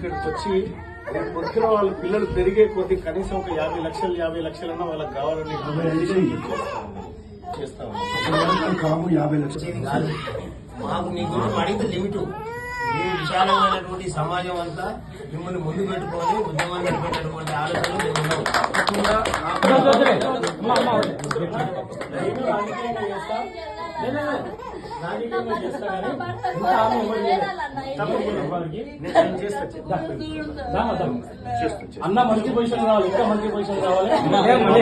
ఇక్కడికి వచ్చి పొద్దున వాళ్ళ పిల్లలు పెరిగే కొద్ది కనీసం ఒక యాభై లక్షలు యాభై లక్షలన్నా వాళ్ళకి కావాలని చేస్తాం కాము యాభై లక్షలు. మాకు మీ గురించి అడిగితే లిమిట్. మీ విశాలమైనటువంటి సమాజం అంతా మిమ్మల్ని ముందు పెట్టుకొని ఉద్యమాన్ని నడిపేటటువంటి ఆలోచనలు మేము తప్పకుండా అన్న? మంచి పొజిషన్ కావాలి ఇంకా మంచి పొజిషన్ నాది. అన్న దగ్గర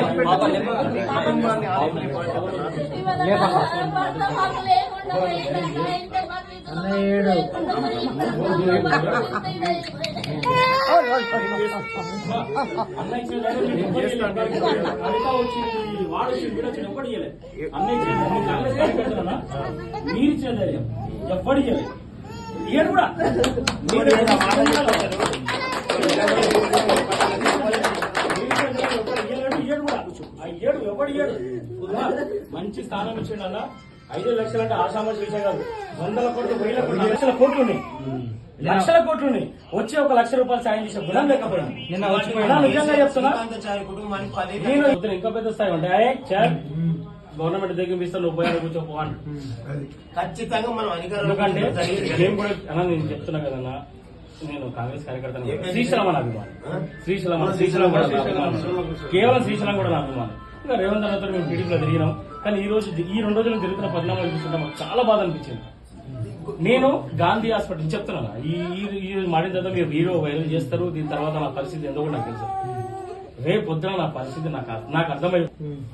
మీరు ఇచ్చిన ధైర్యం కూడా ఎవడు ఏడు మంచి స్థానం ఇచ్చిండు అన్న ఐదు లక్షలు అంటే ఆశామాషి విషయం కాదు. వందల కోట్లు వేల కోట్లు లక్షల కోట్లు ఉన్నాయి. లక్షల కోట్లు ఉన్నాయి వచ్చి ఒక లక్ష రూపాయలు సాయం చేసే గుణం లేకపోయింది నిన్న నిజంగా చెప్తున్నా. శ్రీకాంతాచారి కుటుంబానికి పది నేను వద్దు, ఇంకా పెద్ద స్థాయి ఉంటాయి. గవర్నమెంట్ దగ్గర ఇస్తాను నువ్వు పోయాను కూర్చోపో అని ఖచ్చితంగా మనం ఎందుకంటే అధికారులు నేను కూడా అన్న నేను చెప్తున్నా కదన్నా నేను కాంగ్రెస్ కార్యకర్తను శ్రీశైలం అని అభిమానం. శ్రీశైలం శ్రీశైలం కూడా కేవలం శ్రీశైలం కూడా నా అభిమానం. ఇంకా రేవంత్ అన్నతో మేము టీడీపీలో తిరిగినాం. కానీ ఈ రోజు ఈ రెండు రోజులు జరుగుతున్న పరిణామాలు చూస్తుంటే మాకు చాలా బాధ అనిపించింది. నేను గాంధీ హాస్పిటల్ చెప్తున్నాను. ఈ ఈ- మాడిన తర్వాత మీరు వీడియో వైరల్ చేస్తారు. దీని తర్వాత నా పరిస్థితి ఎంతో కూడా నాకు తెలుసు. రేపు పొద్దున నా పరిస్థితి నాకు నాకు అర్థమై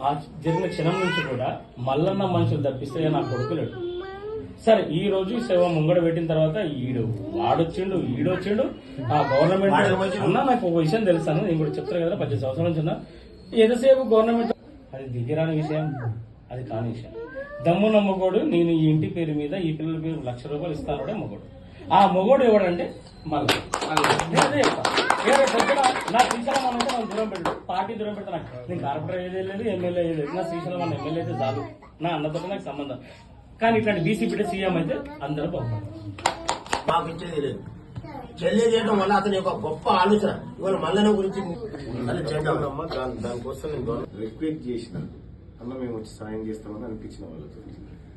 ఆ జరిగిన క్షణం నుంచి కూడా మల్లన్న మనుషులు తప్పిస్తే నా కొడుకులేడు సరే ఈ రోజు సేవ ముంగడ పెట్టిన తర్వాత ఈడు వాడొచ్చిండు ఈడొచ్చిండు. ఆ గవర్నమెంట్ అన్నా నాకు ఒక విషయం తెలుసాను నేను కూడా చెప్తాను కదా పద్దెనిమిది సంవత్సరాల నుంచి ఉన్నా ఎంతసేపు గవర్నమెంట్ అది దిగిరాని విషయం. అది కాని విషయం. దమ్ము నమ్మకోడు నేను ఈ ఇంటి పేరు మీద ఈ పిల్లల పేరు లక్ష రూపాయలు ఇస్తానుడే మొగోడు. ఆ మొగోడు ఎవడంటే పొద్దున నా శ్రీశైలం అంటే నాకు దూరం పెట్టు పార్టీ దూరం పెడతా నాకు నేను కార్పొరేటర్ ఏది లేదు ఎమ్మెల్యే ఏది లేదు. నా శ్రీశైలం అన్న ఎమ్మెల్యే అయితే చాలు. నా అన్నతో నాకు సంబంధం. కానీ ఇట్లాంటి బీసీ బిడ్డ సీఎం అయితే అందరూ బాగుపడతారు. మాకు ఇచ్చేది లేదు. చెల్లి చేయడం వల్ల అతని యొక్క గొప్ప ఆలోచన. ఇవాళ మల్లన గురించి అది చేద్దాం. అమ్మ దాని దానికోసం నేను రిక్వెస్ట్ చేసిన. అన్న మేము వచ్చి సాయం చేస్తామని అనిపించిన వాళ్ళతో.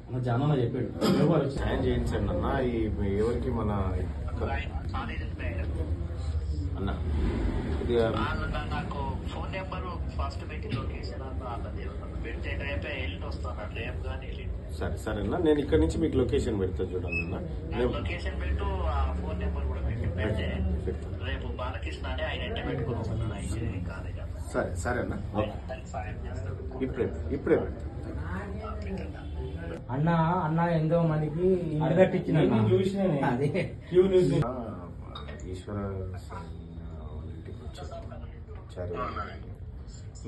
అన్న చెప్పాడు. ఎవరు వచ్చి సాయం చేయించండి అన్న ఈ ఎవరికి మన అన్న ఇది నాకు ఫోన్ నెంబర్ ఫస్ట్ పెట్టి లొకేషన్ అంతా అన్నది పెడితే రేపే వెళ్ళి వస్తాను. రేపు కానీ సరే సరే అన్న నేను ఇక్కడ నుంచి మీకు లొకేషన్ పెడతా చూడండి అన్న. నేను లొకేషన్ పెట్టు ఆ ఫోన్ నెంబర్ కూడా పెట్టి. పెడితే. రేపు బాలకృష్ణ అని ఆయన పెట్టుకుని వస్తున్నాను కాలేజ్ సరే సరే అన్న ఇప్పుడే ఇప్పుడే. అన్న అన్న ఎంతో మందికి ఇల్లు కట్టించిన ఈశ్వర ఇంటికి వచ్చారు.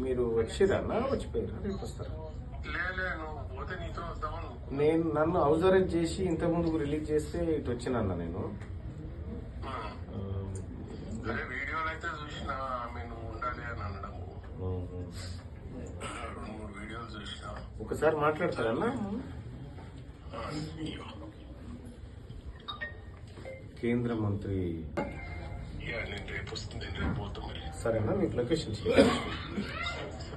మీరు వచ్చిరన్నా వచ్చిపోయారు? రేపు వస్తారు? నేను నన్ను హౌస్ అరెస్ట్ చేసి ఇంత ముందుకు రిలీజ్ చేస్తే ఇటు వచ్చినన్న నేను ఆ, అరే వీడియోలు అయితే చూసిన ఆమె నువ్వు ఉండాలి అని అనడము ఉమ్. రెండు మూడు వీడియోలు చూసిన ఒకసారి మాట్లాడతారన్నా? కేంద్ర మంత్రి. సరేనా? మీకు లొకేషన్